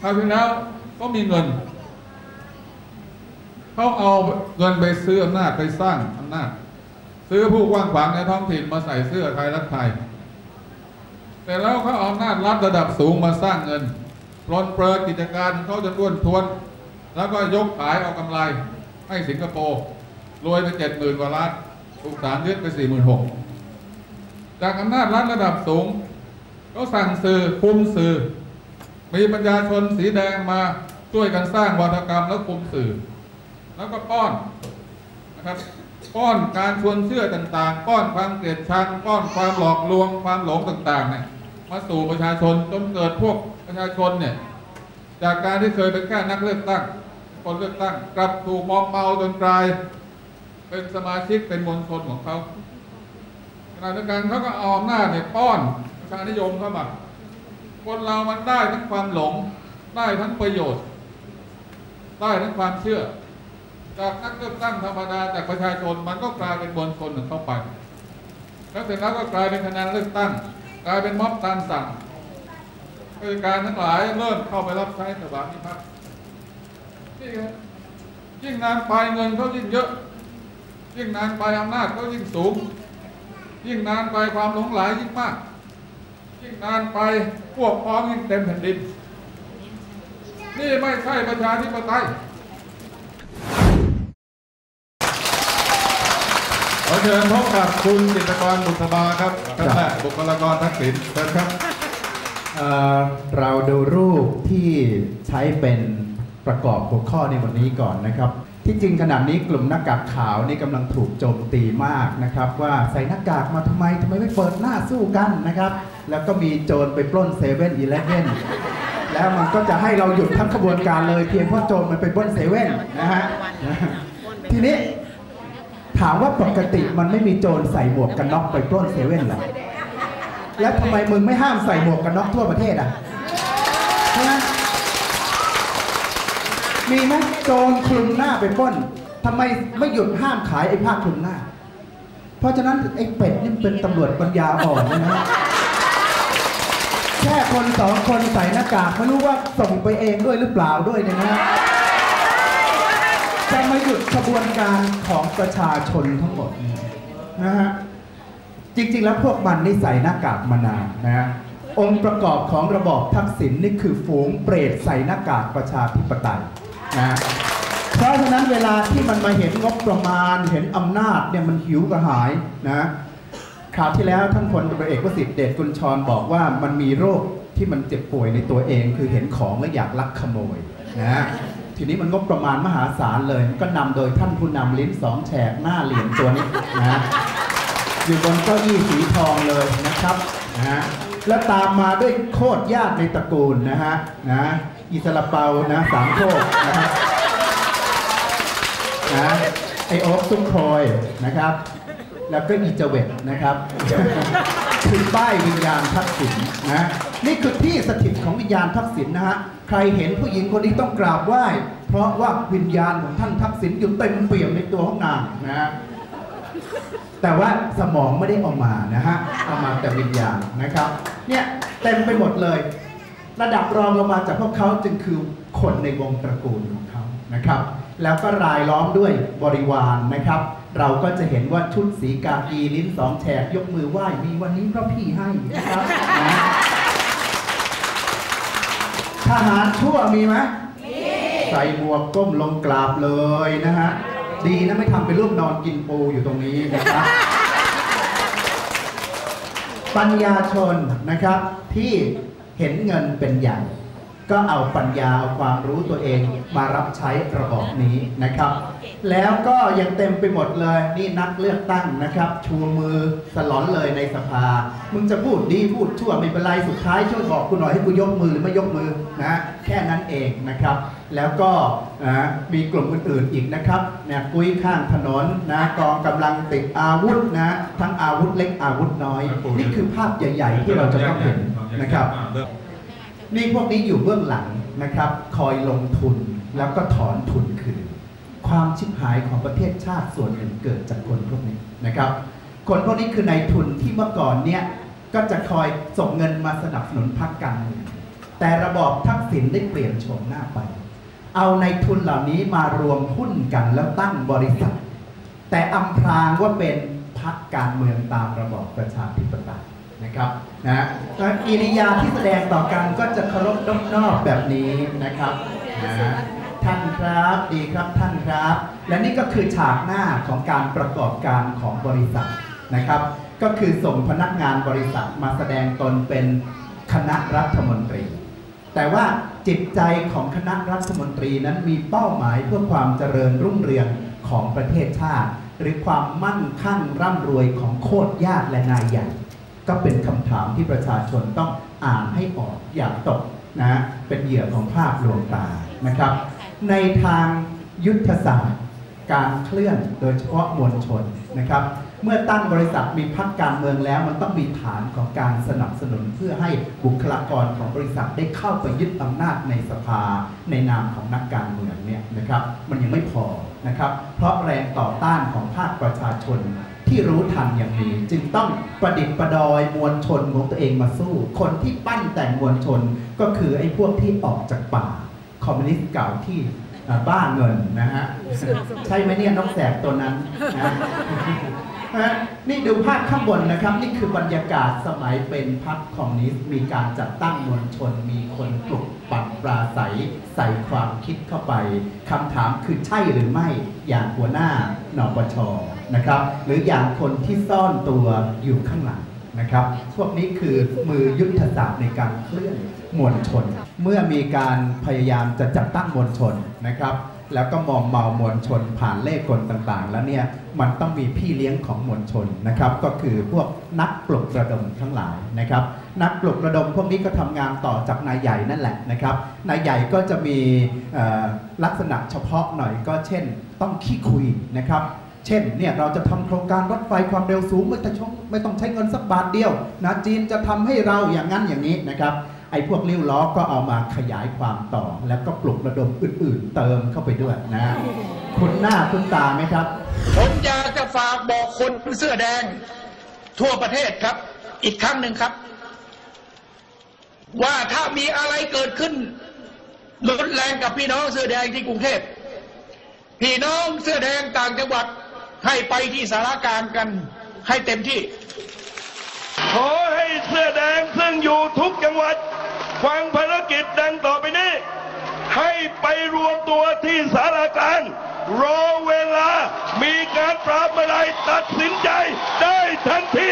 คราวที่แล้วก็มีเงิน เขาเอาเงินไปซื้ออำนาจไปสร้างอำนาจ ซื้อผู้กว้างขวางในท้องถิ่นมาใส่เสื้อไทยรักไทย แต่แล้วเขาเอาอำนาจรัฐระดับสูงมาสร้างเงินปลนเปลือกิจการเขาจนอ้วนทวน แล้วก็ยกขายเอากำไรให้สิงคโปร์รวยไปเจ็ดหมื่นกว่าล้านถูกศาลยึดไปสี่หมื่นหกจากอำนาจรัฐระดับสูงเขาสั่งสื่อคุมสื่อ มีปัญญาชนสีแดงมาช่วยกันสร้างวัฒกรรมและคุมสื่อ แล้วก็ป้อนนะครับป้อนการชวนเชื่อต่างๆ ป้อนความเกลียดชังป้อนความหลอกลวงความหลงต่างๆเนี่ยมาสู่ประชาชนจนเกิดพวกประชาชนเนี่ยจากการที่เคยเป็นแค่นักเลือกตั้ง คนเลือกตั้งกลับถูกมอมเมาจนกลายเป็นสมาชิกเป็นมวลชนของเขาขณะเดียวกันเขาก็เอาอำนาจเนี่ยป้อนประชานิยมเข้ามา คนเรามันได้ทั้งความหลง ได้ทั้งประโยชน์ ได้ทั้งความเชื่อ จากนักเลือกตั้งธรรมดาจากประชาชนมันก็กลายเป็นมวลชนของเข้าไป แล้วเสร็จแล้วก็กลายเป็นคะแนนเลือกตั้ง กลายเป็นม็อบตามสั่งราชการทั้งหลายเริ่มเข้าไปรับใช้สถานีพักนี่ครับยิ่งนานไปเงินเขายิ่งเยอะ ยิ่งนานไปอำนาจเขายิ่งสูง ยิ่งนานไปความหลงไหลยิ่งมาก ยิ่งนานไปพวกพ้องยิ่งเต็มแผ่นดิน นี่ไม่ใช่ประชาธิปไตยขอเชิญพบกับคุณจิตรกรบุษบาครับท่านแรกบุคลากรทักษิณเชิญครับเอ่อเราดูรูปที่ใช้เป็นประกอบหัวข้อในวันนี้ก่อนนะครับที่จริงขณะนี้กลุ่มหน้ากากขาวนี่กำลังถูกโจมตีมากนะครับ ว่าใส่หน้ากากมาทำไมทำไมไม่เปิดหน้าสู้กันนะครับ แล้วก็มีโจรไปปล้นเซเว่นอีเลฟเว่นแล้วมันก็จะให้เราหยุดทั้งขบวนการเลย เพียงเพราะโจรมันไปปล้นเซเว่นนะฮะทีนี้ถามว่าปกติมันไม่มีโจรใส่หมวกกันน็อกไปปล้นเซเว่นเหรอแล้วทำไมมึงไม่ห้ามใส่หมวกกันน็อกทั่วประเทศอะใช่ไหมมีไหมโจรคลุมหน้าไปปล้นทำไมไม่หยุดห้ามขายไอ้ผ้าคลุมหน้า เพราะฉะนั้นไอ้เป็ดนี่เป็นตำรวจปัญญาอ่อนนะ แค่คนสองคนใส่หน้ากากไม่รู้ว่าส่งไปเองด้วยหรือเปล่าด้วยนะฮะจะมาหยุดขบวนการของประชาชนทั้งหมดนะฮะจริง ๆ แล้วพวกมันนี่ใส่หน้ากากมานานนะฮะองค์ประกอบของระบอบทักษิณนี่คือฝูงเปรตใส่หน้ากากประชาธิปไตยนะเพราะฉะนั้นเวลาที่มันมาเห็นงบประมาณเห็นอำนาจเนี่ยมันหิวกระหายนะ คราวที่แล้วท่านพลตำรวจเอกวสิทธิ์เดชกุลชรบอกว่ามันมีโรคที่มันเจ็บป่วยในตัวเอง คือเห็นของแล้วอยากลักขโมยนะทีนี้มันงบประมาณมหาศาลเลยก็นำโดยท่านผู้นำลิ้นสองแฉกหน้าเหลี่ยมตัวนี้นะอยู่บนเก้าอี้สีทองเลยนะครับนะฮะแล้วตามมาด้วยโคตรญาติในตระกูลนะฮะนะอิสระเปานะสามโคกนะครับนะไอโอ๊คซุ้มครยนะครับ แล้วก็อีเจเวตนะครับคือป้ายวิญญาณทักษิณนะนี่คือที่สถิตของวิญญาณทักษิณนะฮะใครเห็นผู้หญิงคนนี้ต้องกราบไหว้ เพราะว่าวิญญาณของท่านทักษิณอยู่เต็มเปี่ยมในตัวของนางนะฮะแต่ว่าสมองไม่ได้เอามานะฮะเอามาแต่วิญญาณนะครับ เนี่ยเต็มไปหมดเลย ระดับรองลงมาจากพวกเขาจึงคือคนในวงตระกูลของเขานะครับ แล้วก็รายล้อมด้วยบริวารนะครับ เราก็จะเห็นว่าชุดสีกากีลิ้นสองแฉกยกมือไหว้มีวันนี้เพราะพี่ให้นะครับนะทหารชั่วมีไหมใส่หมวกก้มลงกราบเลยนะฮะ ดีนะไม่ทำเป็นรูปนอนกินปูอยู่ตรงนี้นะครับ ปัญญาชนนะครับที่เห็นเงินเป็นใหญ่ก็เอาปัญญาเอาความรู้ตัวเองมารับใช้ระบอบนี้นะครับ แล้วก็ยังเต็มไปหมดเลย นี่นักเลือกตั้งนะครับ ชูมือสลอนเลยในสภา มึงจะพูดดีพูดชั่วไม่เป็นไรสุดท้ายช่วยบอกกูหน่อยให้กูยกมือหรือไม่ยกมือนะแค่นั้นเองนะครับ แล้วก็นะมีกลุ่มอื่นๆอีกนะครับเนี่ยกุ้ยข้างถนนนะกองกำลังติดอาวุธนะ ทั้งอาวุธเล็กอาวุธน้อย นี่คือภาพใหญ่ๆ ที่เราจะต้องเห็นนะครับนี่พวกนี้อยู่เบื้องหลังนะครับ คอยลงทุนแล้วก็ถอนทุนคืน ความชิบหายของประเทศชาติส่วนหนึ่งเกิดจากคนพวกนี้นะครับ คนพวกนี้คือนายทุนที่เมื่อก่อนเนี่ยก็จะคอยส่งเงินมาสนับสนุนพรรคการเมืองแต่ระบอบทักษิณได้เปลี่ยนโฉมหน้าไป เอาในทุนเหล่านี้มารวมหุ้นกันแล้วตั้งบริษัท แต่อำพรางว่าเป็นพรรคการเมืองตามระบอบประชาธิปไตยนะครับนะกิริยาที่แสดงต่อกันก็จะเคารพนอบนอบแบบนี้นะครับนะ ท่านครับ ดีครับท่านครับ และนี่ก็คือฉากหน้าของการประกอบการของบริษัทนะครับ ก็คือส่งพนักงานบริษัทมาแสดงตนเป็นคณะรัฐมนตรี แต่ว่าจิตใจของคณะรัฐมนตรีนั้นมีเป้าหมายเพื่อความเจริญรุ่งเรืองของประเทศชาติ หรือความมั่งคั่งร่ำรวยของโคตรญาติและนายใหญ่ก็เป็นคำถามที่ประชาชนต้องอ่านให้ออกอย่าตกนะเป็นเหยื่อของภาพลวงตานะครับ ในทางยุทธศาสตร์ การเคลื่อนโดยเฉพาะมวลชนนะครับเมื่อตั้งบริษัทมีพักการเมืองแล้วมันต้องมีฐานของการสนับสนุนเพื่อให้บุคลากรของบริษัทได้เข้าไปยึดอำนาจในสภาในนามของนักการเมืองเนี่ยนะครับมันยังไม่พอนะครับเพราะแรงต่อต้านของภาคประชาชนที่รู้ทันอย่างนี้จึงต้องประดิษฐ์ประดอยมวลชนของตัวเองมาสู้ คนที่ปั้นแต่งมวลชนก็คือไอ้พวกที่ออกจากป่า คอมมิวนิสต์เก่าที่อ่าบ้าเงินนะฮะใช่ไหมเนี่ยนกแสบตัวนั้นนะฮะนี่ดูภาพข้างบนนะครับ นี่คือบรรยากาศสมัยเป็นพรรคคอมมิวนิสต์มีการจัดตั้งมวลชน มีคนปลุกปั่นปราศัย ใส่ความคิดเข้าไปคำถามคือใช่หรือไม่อย่างหัวหน้านปชนะครับ หรืออย่างคนที่ซ่อนตัวอยู่ข้างหลัง นะครับ พวกนี้คือมือยุทธศาสตร์ในการเคลื่อนมวลชน เมื่อมีการพยายามจะจัดตั้งมวลชนนะครับ แล้วก็มองเมามวลชนผ่านเลขกลต่างๆ แล้วเนี่ยมันต้องมีพี่เลี้ยงของมวลชนนะครับ ก็คือพวกนักปลุกระดมทั้งหลายนะครับ นักปลุกระดมพวกนี้ก็ทำงานต่อจากนายใหญ่นั่นแหละนะครับ นายใหญ่ก็จะมีลักษณะเฉพาะหน่อยก็เช่น ต้องขี้คุยนะครับ เช่นเนี่ยเราจะทำโครงการรถไฟความเร็วสูงไม่ต้องไม่ต้องใช้เงินสักบาทเดียวนะจีนจะทำให้เราอย่างนั้นอย่างนี้นะครับไอ้พวกริ้วล้อก็เอามาขยายความต่อ แล้วก็ปลุกระดมอื่น ๆ เติมเข้าไปด้วยนะ คุณหน้าคุณตาไหมครับ ผมอยากจะฝากบอกคนเสื้อแดง ทั่วประเทศครับ อีกครั้งหนึ่งครับ ว่าถ้ามีอะไรเกิดขึ้นรุนแรงกับพี่น้องเสื้อแดงที่กรุงเทพพี่น้องเสื้อแดงต่างจังหวัด ให้ไปที่สารกลารกันให้เต็มที่ ขอให้เสื้อแดงซึ่งอยู่ทุกจังหวัด ฟังภารกิจดังต่อไปนี้ ให้ไปรวมตัวที่สารกลารรอเวลามีการปราบอะไรตัดสินใจได้ทันที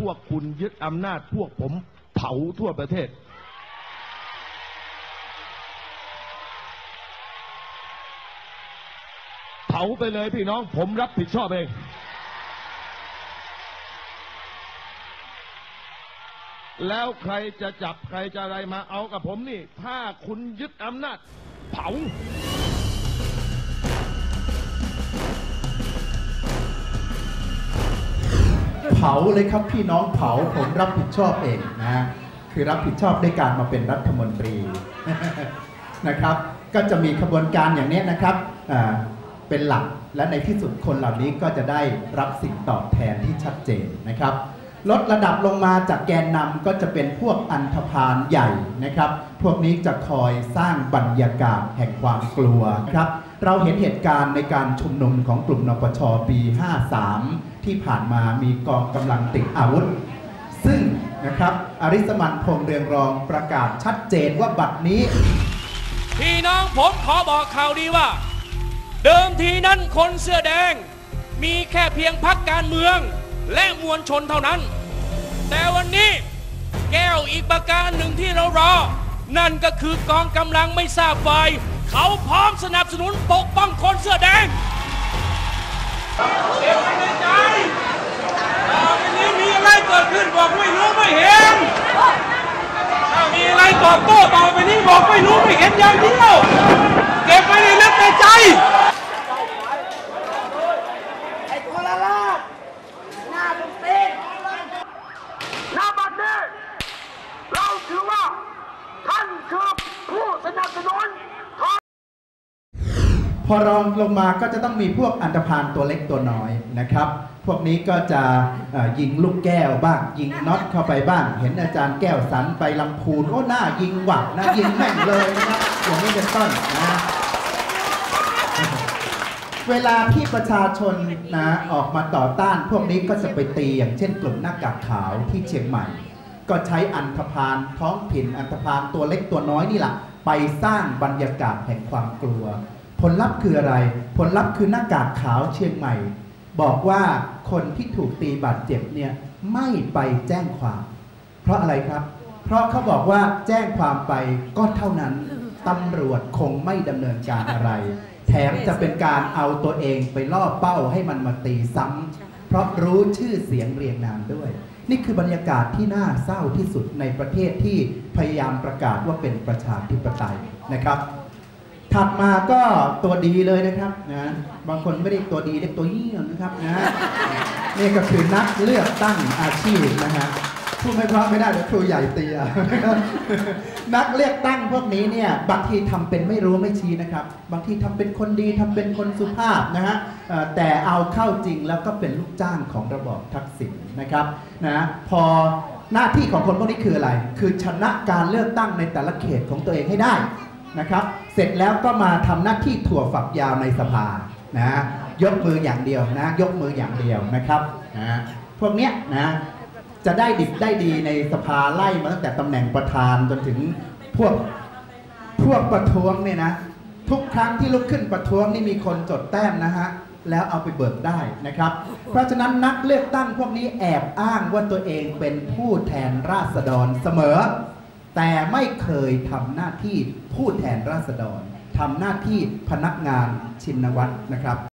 พวกคุณยึดอำนาจพวกผมเผาทั่วประเทศ เผาไปเลยพี่น้องผมรับผิดชอบเอง แล้วใครจะจับใครจะอะไรมาเอากับผมนี่ ถ้าคุณยึดอำนาจ เผาเผาเลยครับพี่น้องเผาผมรับผิดชอบเองนะ คือรับผิดชอบด้วยการมาเป็นรัฐมนตรีนะครับ ก็จะมีขบวนการอย่างนี้นะครับอ่า เป็นหลัก และในที่สุดคนเหล่านี้ก็จะได้รับสิ่งตอบแทนที่ชัดเจนนะครับ ลดระดับลงมาจากแกนนำก็จะเป็นพวกอันธพาลใหญ่นะครับ พวกนี้จะคอยสร้างบรรยากาศแห่งความกลัวครับ เราเห็นเหตุการณ์ในการชุมนุมของกลุ่มนปชปี 53 ที่ผ่านมามีกองกำลังติดอาวุธ ซึ่งนะครับอริสมันพงเรืองรองประกาศชัดเจนว่าบัตรนี้พี่น้องผมขอบอกข่าวดีว่า เดิมทีนั้นคนเสื้อแดง มีแค่เพียงพักการเมืองและมวลชนเท่านั้น แต่วันนี้แก้วอีกประการหนึ่งที่เรารอ นั่นก็คือกองกำลังไม่ทราบฝ่ายเขาพร้อมสนับสนุนปกป้องคนเสื้อแดงเก็บไว้ในใจต่อไปนี้มีอะไรเกิดขึ้นบอกไม่รู้ไม่เห็น ถ้ามีอะไรตอบโต้ต่อไปนี้บอกไม่รู้ไม่เห็นอย่างเดียว เก็บไว้ในลึกในใจ ไอ้คนละลาบหน้าบุกเต้น ณบัดนี้เราถือว่า ท่านคือผู้สนับสนุน พอรองลงมาก็จะต้องมีพวกอันธพาลตัวเล็กตัวน้อยนะครับ พวกนี้ก็จะยิงลูกแก้วบ้าง ยิงน็อตเข้าไปบ้าง เห็นอาจารย์แก้วสันไปลำพูนโอ้หน้ายิงหวักนะยิงแม่งเลยนะครับอย่างนี้เป็นต้นนะเวลาที่ประชาชนนะออกมาต่อต้าน พวกนี้ก็จะไปตีอย่างเช่นกลุ่มหน้ากากขาวที่เชียงใหม่ ก็ใช้อันธพาลท้องถิ่นอันธพาลตัวเล็กตัวน้อยนี่แหละไปสร้างบรรยากาศแห่งความกลัว ผลลัพธ์คืออะไร ผลลัพธ์คือหน้ากากขาวเชียงใหม่ บอกว่าคนที่ถูกตีบาดเจ็บเนี่ยไม่ไปแจ้งความ เพราะอะไรครับ เพราะเขาบอกว่าแจ้งความไปก็เท่านั้นตำรวจคงไม่ดำเนินการอะไร แถมจะเป็นการเอาตัวเองไปล่อเป้าให้มันมาตีซ้ำเพราะรู้ชื่อเสียงเรียงนามด้วย นี่คือบรรยากาศที่น่าเศร้าที่สุดในประเทศที่พยายามประกาศว่าเป็นประชาธิปไตยนะครับ ถัดมาก็ตัวดีเลยนะครับนะบางคนไม่ได้ตัวดีเรียกตัวเยี่ยมนะครับนะนี่ก็คือนักเลือกตั้งอาชีพนะฮะพูดไม่เพราะไม่ได้เดี๋ยวครูใหญ่เตียนักเลือกตั้งพวกนี้เนี่ยบางทีทำเป็นไม่รู้ไม่ชี้นะครับ บางทีทำเป็นคนดีทำเป็นคนสุภาพนะฮะแต่เอาเข้าจริงแล้วก็เป็นลูกจ้างของระบอบทักษิณนะครับนะพอหน้าที่ของคนพวกนี้คืออะไร คือชนะการเลือกตั้งในแต่ละเขตของตัวเองให้ได้ นะครับ เสร็จแล้วก็มาทำหน้าที่ถั่วฝักยาวในสภานะยกมืออย่างเดียวนะยกมืออย่างเดียวนะครับนะพวกเนี้ยนะจะได้ดิบได้ดีในสภาไล่มาตั้งแต่ตำแหน่งประธานจนถึงพวกพวกประท้วงเนี่ยนะทุกครั้งที่ลุกขึ้นประท้วงนี่มีคนจดแต้มนะฮะแล้วเอาไปเบิกได้นะครับ เพราะฉะนั้นนักเลือกตั้งพวกนี้แอบอ้างว่าตัวเองเป็นผู้แทนราษฎรเสมอ แต่ไม่เคยทำหน้าที่ผู้แทนราษฎรทำหน้าที่พนักงานชินวัตรนะครับ